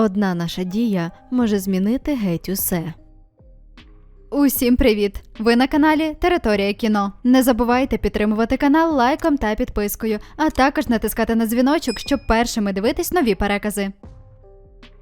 Одна наша дія може змінити геть усе. Усім привіт! Ви на каналі Територія кіно. Не забувайте підтримувати канал лайком та підпискою, а також натискати на дзвіночок, щоб першими дивитись нові перекази.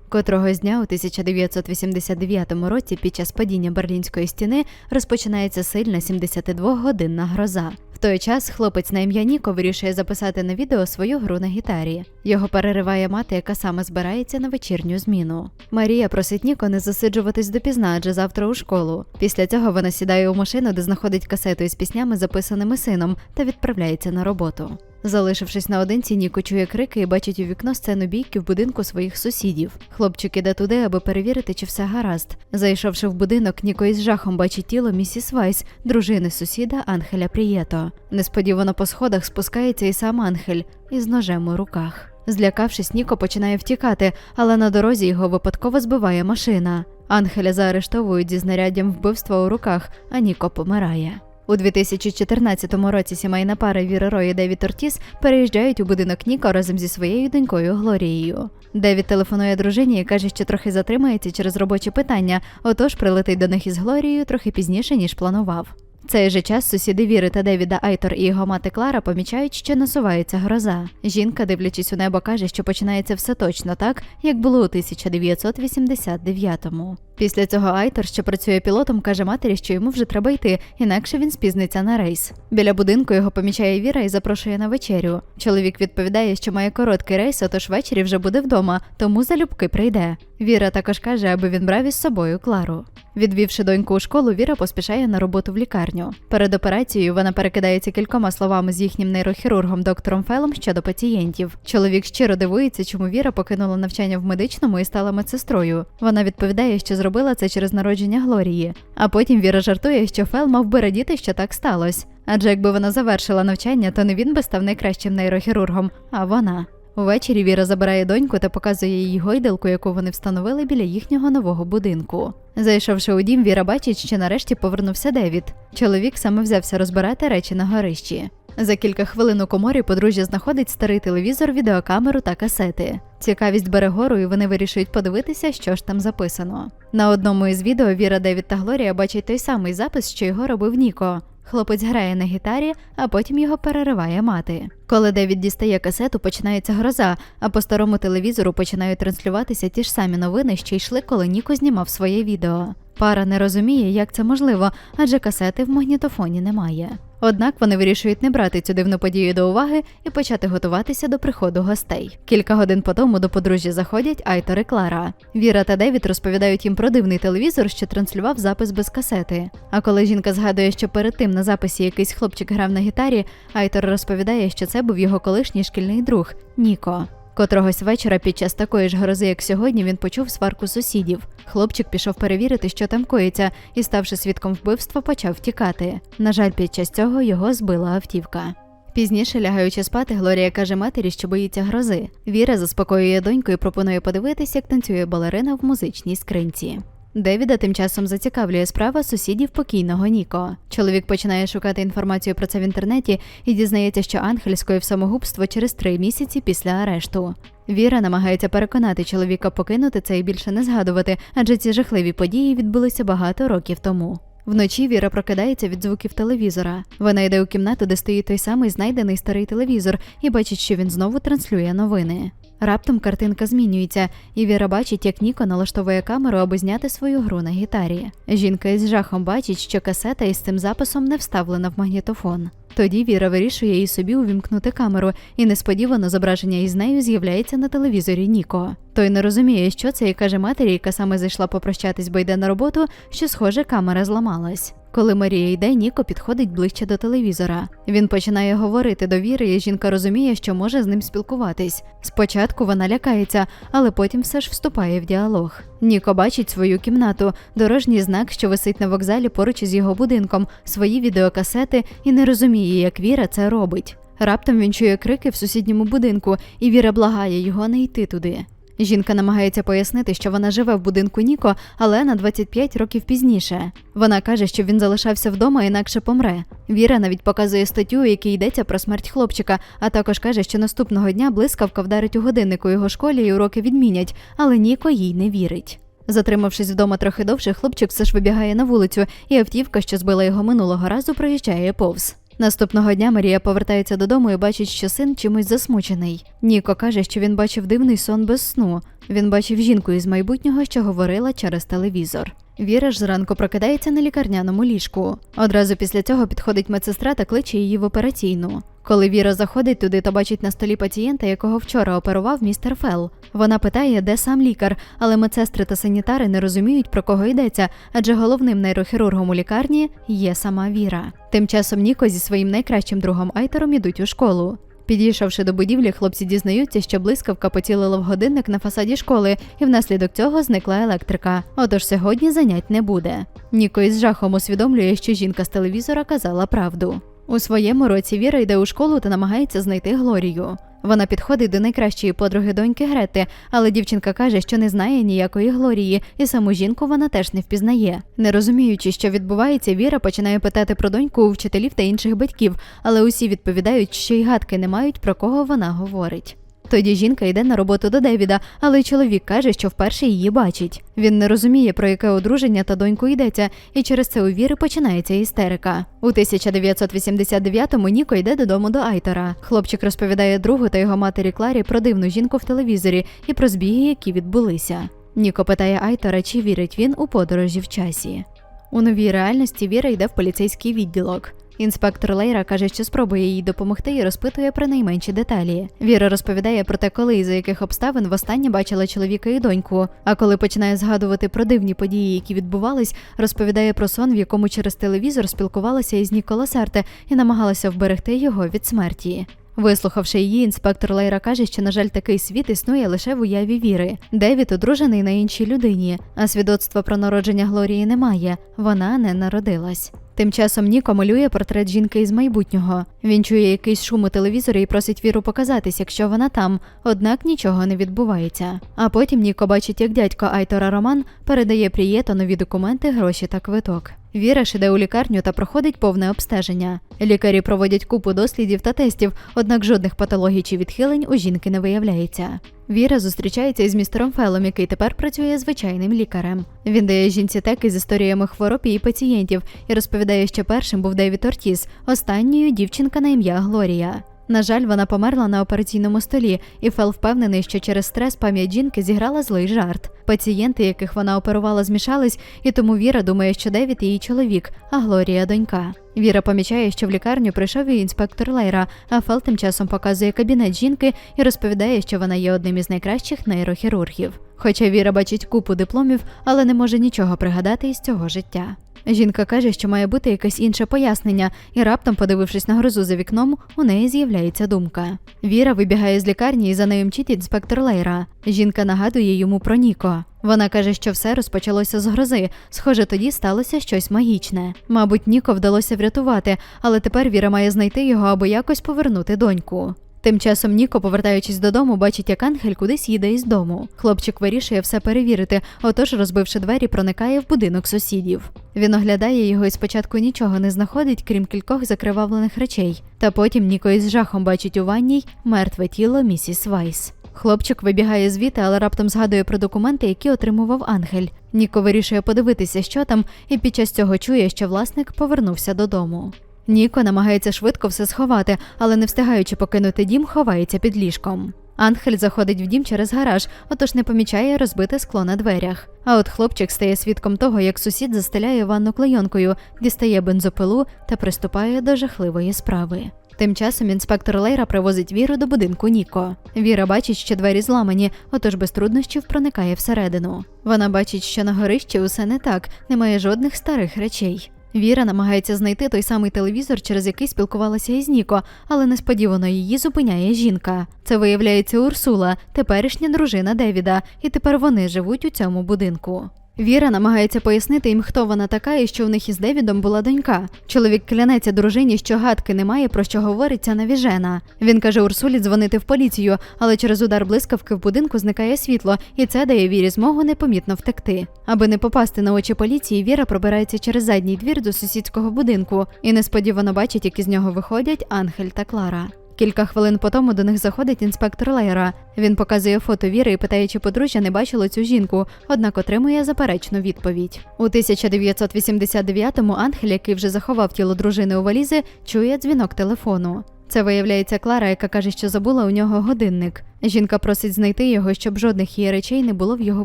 Котрогось дня у 1989 році під час падіння Берлінської стіни розпочинається сильна 72-годинна гроза. В той час хлопець на ім'я Ніко вирішує записати на відео свою гру на гітарі. Його перериває мати, яка саме збирається на вечірню зміну. Марія просить Ніко не засиджуватись допізна, адже завтра у школу. Після цього вона сідає у машину, де знаходить касету із піснями, записаними сином, та відправляється на роботу. Залишившись наодинці, Ніко чує крики і бачить у вікно сцену бійки в будинку своїх сусідів. Хлопчик іде туди, аби перевірити, чи все гаразд. Зайшовши в будинок, Ніко із жахом бачить тіло місіс Вайс, дружини сусіда Анхеля Прієто. Несподівано по сходах спускається і сам Анхель із ножем у руках. Злякавшись, Ніко починає втікати, але на дорозі його випадково збиває машина. Анхеля заарештовують зі знаряддям вбивства у руках, а Ніко помирає. У 2014 році сімейна пара Віра Рой і Девід Ортіс переїжджають у будинок Ніко разом зі своєю донькою Глорією. Девід телефонує дружині і каже, що трохи затримається через робочі питання, отож прилетить до них із Глорією трохи пізніше, ніж планував. Цей же час сусіди Віри та Девіда Айтор і його мати Клара помічають, що насувається гроза. Жінка, дивлячись у небо, каже, що починається все точно так, як було у 1989-му. Після цього Айтор, що працює пілотом, каже матері, що йому вже треба йти, інакше він спізниться на рейс. Біля будинку його помічає Віра і запрошує на вечерю. Чоловік відповідає, що має короткий рейс, отож ввечері вже буде вдома, тому залюбки прийде. Віра також каже, аби він брав із собою Клару. Відвівши доньку у школу, Віра поспішає на роботу в лікарню. Перед операцією вона перекидається кількома словами з їхнім нейрохірургом доктором Фелом щодо пацієнтів. Чоловік щиро дивується, чому Віра покинула навчання в медичному і стала медсестрою. Вона відповідає, що зробила це через народження Глорії. А потім Віра жартує, що Фел мав би радіти, що так сталося. Адже якби вона завершила навчання, то не він би став найкращим нейрохірургом, а вона. Увечері Віра забирає доньку та показує їй гойдалку, яку вони встановили біля їхнього нового будинку. Зайшовши у дім, Віра бачить, що нарешті повернувся Девід. Чоловік саме взявся розбирати речі на горищі. За кілька хвилин у коморі подружжя знаходить старий телевізор, відеокамеру та касети. Цікавість бере гору, і вони вирішують подивитися, що ж там записано. На одному із відео Віра, Девід та Глорія бачать той самий запис, що його робив Ніко. Хлопець грає на гітарі, а потім його перериває мати. Коли Девід дістає касету, починається гроза, а по старому телевізору починають транслюватися ті ж самі новини, що йшли, коли Ніко знімав своє відео. Пара не розуміє, як це можливо, адже касети в магнітофоні немає. Однак вони вирішують не брати цю дивну подію до уваги і почати готуватися до приходу гостей. Кілька годин по тому до подружжя заходять Айтор і Клара. Віра та Девід розповідають їм про дивний телевізор, що транслював запис без касети. А коли жінка згадує, що перед тим на записі якийсь хлопчик грав на гітарі, Айтор розповідає, що це був його колишній шкільний друг Ніко. Котрогось вечора під час такої ж грози, як сьогодні, він почув сварку сусідів. Хлопчик пішов перевірити, що там коїться, і, ставши свідком вбивства, почав втікати. На жаль, під час цього його збила автівка. Пізніше, лягаючи спати, Глорія каже матері, що боїться грози. Віра заспокоює доньку і пропонує подивитись, як танцює балерина в музичній скринці. Девіда тим часом зацікавлює справа сусідів покійного Ніко. Чоловік починає шукати інформацію про це в інтернеті і дізнається, що Ангель скоїв самогубство через три місяці після арешту. Віра намагається переконати чоловіка покинути це і більше не згадувати, адже ці жахливі події відбулися багато років тому. Вночі Віра прокидається від звуків телевізора. Вона йде у кімнату, де стоїть той самий знайдений старий телевізор, і бачить, що він знову транслює новини. Раптом картинка змінюється, і Віра бачить, як Ніко налаштовує камеру, аби зняти свою гру на гітарі. Жінка із жахом бачить, що касета із цим записом не вставлена в магнітофон. Тоді Віра вирішує і собі увімкнути камеру, і несподівано зображення із нею з'являється на телевізорі Ніко. Той не розуміє, що це, і каже матері, яка саме зайшла попрощатись, бо йде на роботу, що, схоже, камера зламалась. Коли Марія йде, Ніко підходить ближче до телевізора. Він починає говорити до Віри, і жінка розуміє, що може з ним спілкуватись. Спочатку вона лякається, але потім все ж вступає в діалог. Ніко бачить свою кімнату, дорожній знак, що висить на вокзалі поруч із його будинком, свої відеокасети і не розуміє, як Віра це робить. Раптом він чує крики в сусідньому будинку, і Віра благає його не йти туди. Жінка намагається пояснити, що вона живе в будинку Ніко, але на 25 років пізніше. Вона каже, що він залишався вдома, інакше помре. Віра навіть показує статтю, у якій йдеться про смерть хлопчика, а також каже, що наступного дня блискавка вдарить у годинник у його школі і уроки відмінять, але Ніко їй не вірить. Затримавшись вдома трохи довше, хлопчик все ж вибігає на вулицю, і автівка, що збила його минулого разу, проїжджає повз. Наступного дня Марія повертається додому і бачить, що син чимось засмучений. Ніко каже, що він бачив дивний сон без сну. Він бачив жінку із майбутнього, що говорила через телевізор. Віра ж зранку прокидається на лікарняному ліжку. Одразу після цього підходить медсестра та кличе її в операційну. Коли Віра заходить туди, то бачить на столі пацієнта, якого вчора оперував містер Фел. Вона питає, де сам лікар, але медсестри та санітари не розуміють, про кого йдеться, адже головним нейрохірургом у лікарні є сама Віра. Тим часом Ніко зі своїм найкращим другом Айтером ідуть у школу. Підійшовши до будівлі, хлопці дізнаються, що блискавка поцілила в годинник на фасаді школи, і внаслідок цього зникла електрика. Отож сьогодні занять не буде. Ніко із жахом усвідомлює, що жінка з телевізора казала правду. У своєму році Віра йде у школу та намагається знайти Глорію. Вона підходить до найкращої подруги доньки Грети, але дівчинка каже, що не знає ніякої Глорії, і саму жінку вона теж не впізнає. Не розуміючи, що відбувається, Віра починає питати про доньку у вчителів та інших батьків, але усі відповідають, що й гадки не мають про кого вона говорить. Тоді жінка йде на роботу до Девіда, але чоловік каже, що вперше її бачить. Він не розуміє, про яке одруження та доньку йдеться, і через це у Віри починається істерика. У 1989-му Ніко йде додому до Айтора. Хлопчик розповідає другу та його матері Кларі про дивну жінку в телевізорі і про збіги, які відбулися. Ніко питає Айтора, чи вірить він у подорожі в часі. У новій реальності Віра йде в поліцейський відділок. Інспектор Лейра каже, що спробує їй допомогти і розпитує про найменші деталі. Віра розповідає про те, коли і за яких обставин востаннє бачила чоловіка і доньку. А коли починає згадувати про дивні події, які відбувались, розповідає про сон, в якому через телевізор спілкувалася із Нікола Серте і намагалася вберегти його від смерті. Вислухавши її, інспектор Лейра каже, що, на жаль, такий світ існує лише в уяві віри. Девід одружений на іншій людині, а свідоцтва про народження Глорії немає. Вона не народилась. Тим часом Ніко малює портрет жінки із майбутнього. Він чує якийсь шум у телевізорі і просить Віру показатись, якщо вона там, однак нічого не відбувається. А потім Ніко бачить, як дядько Айтора Роман передає Прієто нові документи, гроші та квиток. Віра ж іде у лікарню та проходить повне обстеження. Лікарі проводять купу дослідів та тестів, однак жодних патологій чи відхилень у жінки не виявляється. Віра зустрічається із містером Фелом, який тепер працює звичайним лікарем. Він дає жінці теки з історіями хвороб її пацієнтів і розповідає, що першим був Девід Ортіс, останньою дівчинка на ім'я Глорія. На жаль, вона померла на операційному столі, і Фел впевнений, що через стрес пам'ять жінки зіграла злий жарт. Пацієнти, яких вона оперувала, змішались, і тому Віра думає, що Девід її чоловік, а Глорія донька. Віра помічає, що в лікарню прийшов і інспектор Лейра, а Фел тим часом показує кабінет жінки і розповідає, що вона є одним із найкращих нейрохірургів. Хоча Віра бачить купу дипломів, але не може нічого пригадати із цього життя. Жінка каже, що має бути якесь інше пояснення, і раптом, подивившись на грозу за вікном, у неї з'являється думка. Віра вибігає з лікарні і за нею мчить інспектор Лейра. Жінка нагадує йому про Ніко. Вона каже, що все розпочалося з грози. Схоже, тоді сталося щось магічне. Мабуть, Ніко вдалося врятувати, але тепер Віра має знайти його або якось повернути доньку. Тим часом Ніко, повертаючись додому, бачить, як Ангель кудись їде із дому. Хлопчик вирішує все перевірити, отож, розбивши двері, проникає в будинок сусідів. Він оглядає його і спочатку нічого не знаходить, крім кількох закривавлених речей. Та потім Ніко із жахом бачить у ванній мертве тіло місіс Вайс. Хлопчик вибігає звідти, але раптом згадує про документи, які отримував Ангель. Ніко вирішує подивитися, що там, і під час цього чує, що власник повернувся додому. Ніко намагається швидко все сховати, але не встигаючи покинути дім, ховається під ліжком. Ангель заходить в дім через гараж, отож не помічає розбите скло на дверях. А от хлопчик стає свідком того, як сусід застеляє ванну клейонкою, дістає бензопилу та приступає до жахливої справи. Тим часом інспектор Лейра привозить Віру до будинку Ніко. Віра бачить, що двері зламані, отож без труднощів проникає всередину. Вона бачить, що на горищі усе не так, немає жодних старих речей. Віра намагається знайти той самий телевізор, через який спілкувалася із Ніко, але несподівано її зупиняє жінка. Це виявляється Урсула, теперішня дружина Девіда, і тепер вони живуть у цьому будинку. Віра намагається пояснити їм, хто вона така і що в них із Девідом була донька. Чоловік клянеться дружині, що гадки немає про що говорить ця навіжена. Він каже Урсулі дзвонити в поліцію, але через удар блискавки в будинку зникає світло, і це дає Вірі змогу непомітно втекти. Аби не попасти на очі поліції, Віра пробирається через задній двір до сусідського будинку і несподівано бачить, як із нього виходять Ангель та Клара. Кілька хвилин по тому до них заходить інспектор Лейра. Він показує фото Віри і питає, чи подружжя не бачило цю жінку, однак отримує заперечну відповідь. У 1989-му Ангель, який вже заховав тіло дружини у валізи, чує дзвінок телефону. Це виявляється Клара, яка каже, що забула у нього годинник. Жінка просить знайти його, щоб жодних її речей не було в його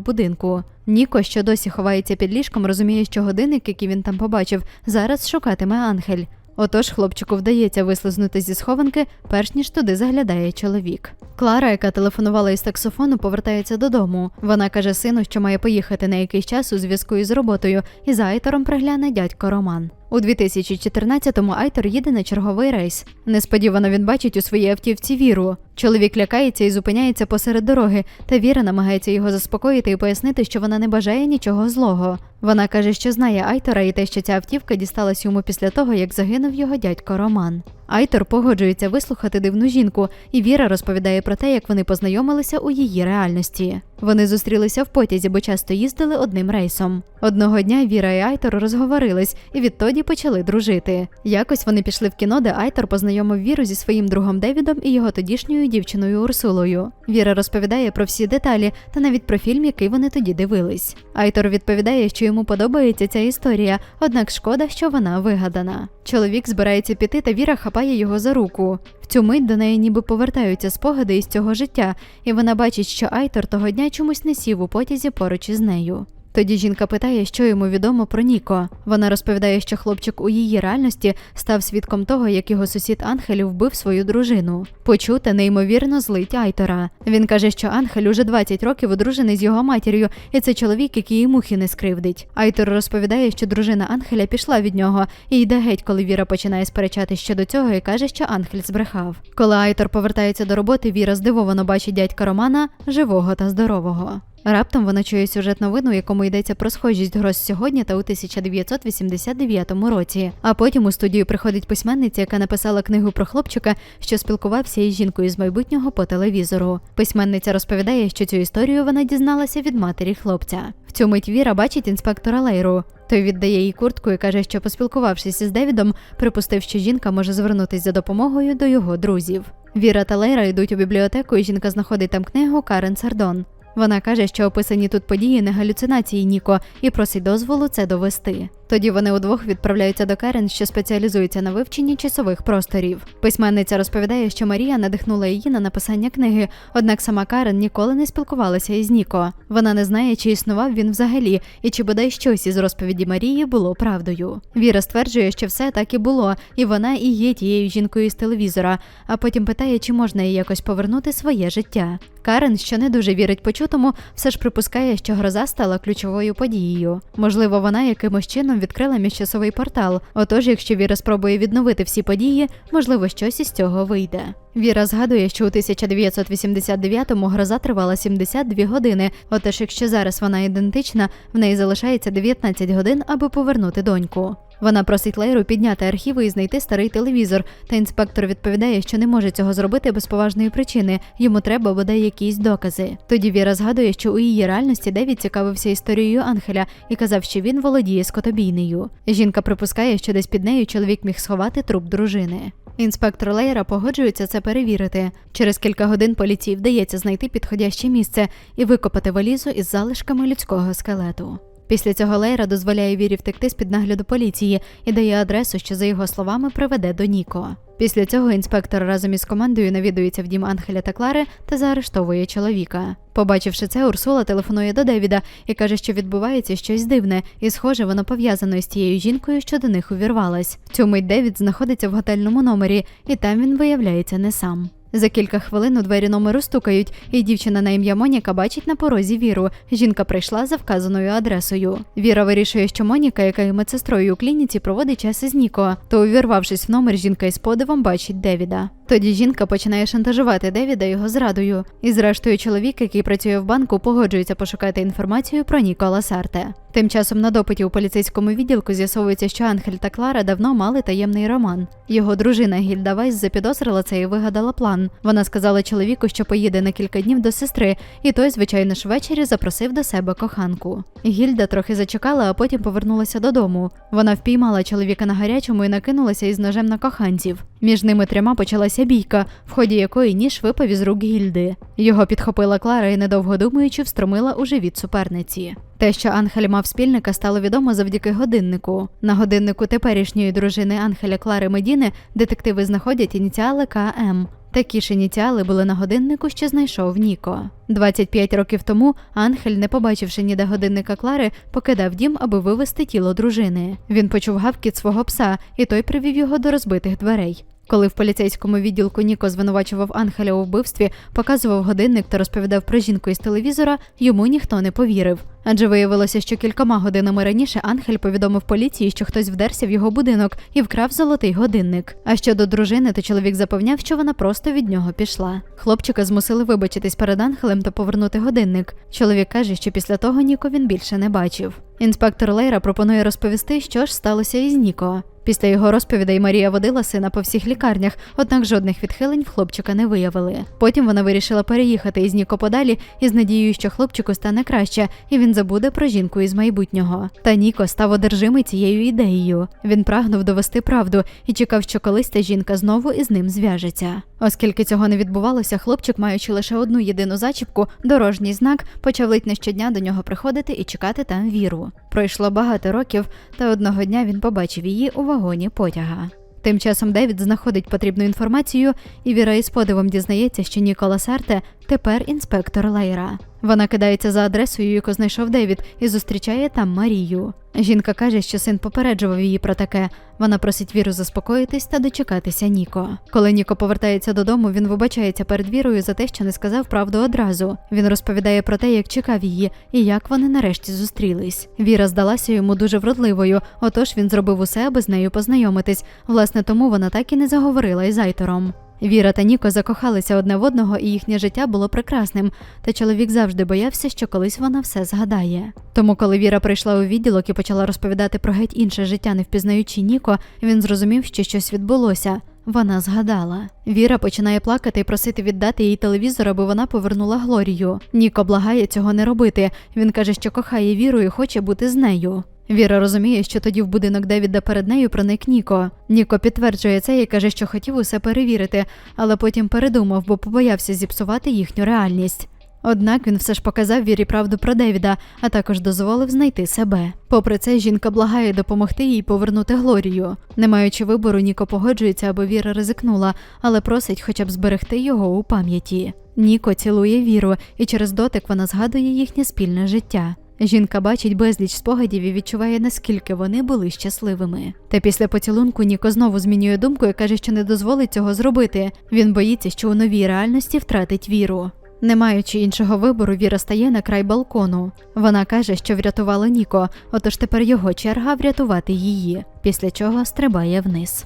будинку. Ніко, що досі ховається під ліжком, розуміє, що годинник, який він там побачив, зараз шукатиме Ангель. Отож, хлопчику вдається вислизнути зі схованки, перш ніж туди заглядає чоловік. Клара, яка телефонувала із таксофону, повертається додому. Вона каже сину, що має поїхати на якийсь час у зв'язку із роботою, і за Айтором пригляне дядько Роман. У 2014-му Айтор їде на черговий рейс. Несподівано він бачить у своїй автівці віру. Чоловік лякається і зупиняється посеред дороги, та Віра намагається його заспокоїти і пояснити, що вона не бажає нічого злого. Вона каже, що знає Айтора і те, що ця автівка дісталась йому після того, як загинув його дядько Роман. Айтор погоджується вислухати дивну жінку, і Віра розповідає про те, як вони познайомилися у її реальності. Вони зустрілися в потязі, бо часто їздили одним рейсом. Одного дня Віра і Айтор розговорились і відтоді почали дружити. Якось вони пішли в кіно, де Айтор познайомив Віру зі своїм другом Девідом і його тодішньою дівчиною Урсулою. Віра розповідає про всі деталі та навіть про фільм, який вони тоді дивились. Айтор відповідає, що йому подобається ця історія, однак шкода, що вона вигадана. Чоловік збирається піти, та Віра хапає його за руку. В цю мить до неї ніби повертаються спогади із цього життя, і вона бачить, що Айтор того дня чомусь не сів у потязі поруч із нею. Тоді жінка питає, що йому відомо про Ніко. Вона розповідає, що хлопчик у її реальності став свідком того, як його сусід Ангель вбив свою дружину. Почуте неймовірно злить Айтора. Він каже, що Ангель уже 20 років одружений з його матір'ю, і це чоловік, який і мухи не скривдить. Айтор розповідає, що дружина Ангеля пішла від нього і йде геть, коли Віра починає сперечати щодо цього і каже, що Ангель збрехав. Коли Айтор повертається до роботи, Віра здивовано бачить дядька Романа живого та здорового. Раптом вона чує сюжет новину, у якому йдеться про схожість гроз сьогодні та у 1989 році. А потім у студію приходить письменниця, яка написала книгу про хлопчика, що спілкувався із жінкою з майбутнього по телевізору. Письменниця розповідає, що цю історію вона дізналася від матері хлопця. В цю мить Віра бачить інспектора Лейру. Той віддає їй куртку і каже, що поспілкувавшись із Девідом, припустив, що жінка може звернутися за допомогою до його друзів. Віра та Лейра йдуть у бібліотеку, і жінка знаходить там книгу Карен Сардон. Вона каже, що описані тут події не галюцинації Ніко і просить дозволу це довести. Тоді вони удвох відправляються до Карен, що спеціалізується на вивченні часових просторів. Письменниця розповідає, що Марія надихнула її на написання книги, однак сама Карен ніколи не спілкувалася із Ніко. Вона не знає, чи існував він взагалі, і чи бодай щось із розповіді Марії було правдою. Віра стверджує, що все так і було, і вона і є тією жінкою з телевізора, а потім питає, чи можна їй якось повернути своє життя. Карен, що не дуже вірить почутому, все ж припускає, що гроза стала ключовою подією. Можливо, вона якимось чином відкрила міжчасовий портал. Отож, якщо Віра спробує відновити всі події, можливо, щось із цього вийде. Віра згадує, що у 1989-му гроза тривала 72 години. Отож, якщо зараз вона ідентична, в неї залишається 19 годин, аби повернути доньку. Вона просить Лейру підняти архіви і знайти старий телевізор, та інспектор відповідає, що не може цього зробити без поважної причини. Йому треба бодай якісь докази. Тоді Віра згадує, що у її реальності Девід цікавився історією Ангеля і казав, що він володіє скотобійнею. Жінка припускає, що десь під нею чоловік міг сховати труп дружини. Інспектор Лейра погоджується це перевірити. Через кілька годин поліції вдається знайти підходяще місце і викопати валізу із залишками людського скелету. Після цього Лейра дозволяє Вірі втекти з під нагляду поліції і дає адресу, що за його словами приведе до Ніко. Після цього інспектор разом із командою навідується в дім Ангеля та Клари та заарештовує чоловіка. Побачивши це, Урсула телефонує до Девіда і каже, що відбувається щось дивне, і, схоже, воно пов'язано з тією жінкою, що до них увірвалась. В цю мить Девід знаходиться в готельному номері, і там він виявляється не сам. За кілька хвилин у двері номеру стукають, і дівчина на ім'я Моніка бачить на порозі Віру. Жінка прийшла за вказаною адресою. Віра вирішує, що Моніка, яка є медсестрою у клініці, проводить час із Ніко. То, увірвавшись в номер, жінка із подивом бачить Девіда. Тоді жінка починає шантажувати Девіда його зрадою. І зрештою, чоловік, який працює в банку, погоджується пошукати інформацію про Нікола Сарте. Тим часом на допиті у поліцейському відділку з'ясовується, що Анхель та Клара давно мали таємний роман. Його дружина Гільда Вайс запідозрила це і вигадала план. Вона сказала чоловіку, що поїде на кілька днів до сестри, і той, звичайно ж, ввечері запросив до себе коханку. Гільда трохи зачекала, а потім повернулася додому. Вона впіймала чоловіка на гарячому і накинулася із ножем на коханців. Між ними трьома почалася бійка, в ході якої ніж випав із рук гільди. Його підхопила Клара і, недовго думаючи, встромила у живіт суперниці. Те, що Анхель мав спільника, стало відомо завдяки годиннику. На годиннику теперішньої дружини Анхеля Клари Медіни детективи знаходять ініціали КМ. Такі ж ініціали були на годиннику, що знайшов Ніко. 25 років тому Анхель, не побачивши ніде годинника Клари, покидав дім, аби вивести тіло дружини. Він почув гавкіт свого пса, і той привів його до розбитих дверей. Коли в поліцейському відділку Ніко звинувачував Анхеля у вбивстві, показував годинник та розповідав про жінку із телевізора, йому ніхто не повірив. Адже виявилося, що кількома годинами раніше Анхель повідомив поліції, що хтось вдерся в його будинок і вкрав золотий годинник. А щодо дружини, то чоловік запевняв, що вона просто від нього пішла. Хлопчика змусили вибачитись перед Анхелем та повернути годинник. Чоловік каже, що після того Ніко він більше не бачив. Інспектор Лейра пропонує розповісти, що ж сталося із Ніко. Після його розповідей Марія водила сина по всіх лікарнях, однак жодних відхилень в хлопчика не виявили. Потім вона вирішила переїхати із Ніко подалі із надією, що хлопчику стане краще, і він забуде про жінку із майбутнього. Та Ніко став одержимий цією ідеєю. Він прагнув довести правду і чекав, що колись та жінка знову із ним зв'яжеться. Оскільки цього не відбувалося, хлопчик, маючи лише одну єдину зачіпку, дорожній знак, почав ледь не щодня до нього приходити і чекати там віру. Пройшло багато років, та одного дня він побачив її у вагоні потяга. Тим часом Девід знаходить потрібну інформацію, і Віра із подивом дізнається, що Нікола Сарте тепер інспектор Лейра. Вона кидається за адресою, яку знайшов Девід, і зустрічає там Марію. Жінка каже, що син попереджував її про таке. Вона просить Віру заспокоїтись та дочекатися Ніко. Коли Ніко повертається додому, він вибачається перед Вірою за те, що не сказав правду одразу. Він розповідає про те, як чекав її і як вони нарешті зустрілись. Віра здалася йому дуже вродливою, отож він зробив усе, аби з нею познайомитись. Власне, тому вона так і не заговорила із Айтором. Віра та Ніко закохалися одне в одного, і їхнє життя було прекрасним. Та чоловік завжди боявся, що колись вона все згадає. Тому, коли Віра прийшла у відділок і почала розповідати про геть інше життя, не впізнаючи Ніко, він зрозумів, що щось відбулося. Вона згадала. Віра починає плакати і просити віддати їй телевізор, аби вона повернула Глорію. Ніко благає цього не робити. Він каже, що кохає Віру і хоче бути з нею. Віра розуміє, що тоді в будинок Девіда перед нею проник Ніко. Ніко підтверджує це і каже, що хотів усе перевірити, але потім передумав, бо побоявся зіпсувати їхню реальність. Однак він все ж показав Вірі правду про Девіда, а також дозволив знайти себе. Попри це, жінка благає допомогти їй повернути Глорію. Не маючи вибору, Ніко погоджується, аби Віра ризикнула, але просить хоча б зберегти його у пам'яті. Ніко цілує віру, і через дотик вона згадує їхнє спільне життя. Жінка бачить безліч спогадів і відчуває, наскільки вони були щасливими. Та після поцілунку Ніко знову змінює думку і каже, що не дозволить цього зробити. Він боїться, що у новій реальності втратить віру. Не маючи іншого вибору, Віра стає на край балкону. Вона каже, що врятувала Ніко, отож тепер його черга врятувати її, після чого стрибає вниз.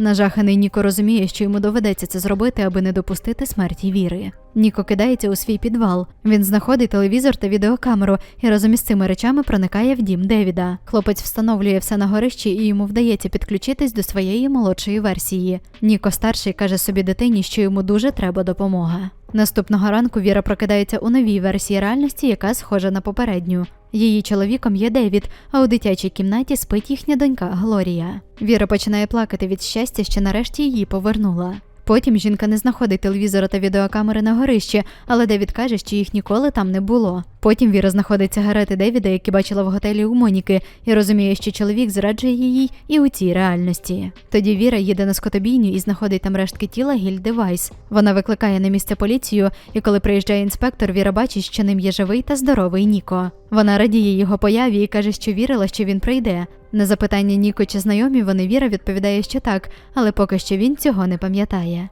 Нажаханий Ніко розуміє, що йому доведеться це зробити, аби не допустити смерті віри. Ніко кидається у свій підвал. Він знаходить телевізор та відеокамеру і разом із цими речами проникає в дім Девіда. Хлопець встановлює все на горищі і йому вдається підключитись до своєї молодшої версії. Ніко старший каже собі дитині, що йому дуже треба допомога. Наступного ранку Віра прокидається у новій версії реальності, яка схожа на попередню. Її чоловіком є Девід, а у дитячій кімнаті спить їхня донька Глорія. Віра починає плакати від щастя, що нарешті її повернула. Потім жінка не знаходить телевізора та відеокамери на горищі, але Девід каже, що їх ніколи там не було. Потім Віра знаходить сигарети Девіда, які бачила в готелі у Моніки, і розуміє, що чоловік зраджує її і у цій реальності. Тоді Віра їде на скотобійню і знаходить там рештки тіла Гільди Вайс. Вона викликає на місце поліцію, і коли приїжджає інспектор, Віра бачить, що ним є живий та здоровий Ніко. Вона радіє його появі і каже, що вірила, що він прийде. На запитання Ніко чи знайомі вони Віра відповідає, що так, але поки що він цього не пам'ятає.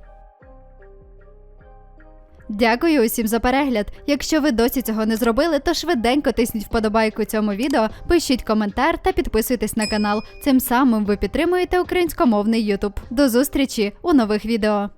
Дякую усім за перегляд. Якщо ви досі цього не зробили, то швиденько тисніть вподобайку цьому відео, пишіть коментар та підписуйтесь на канал. Цим самим ви підтримуєте українськомовний Ютуб. До зустрічі у нових відео.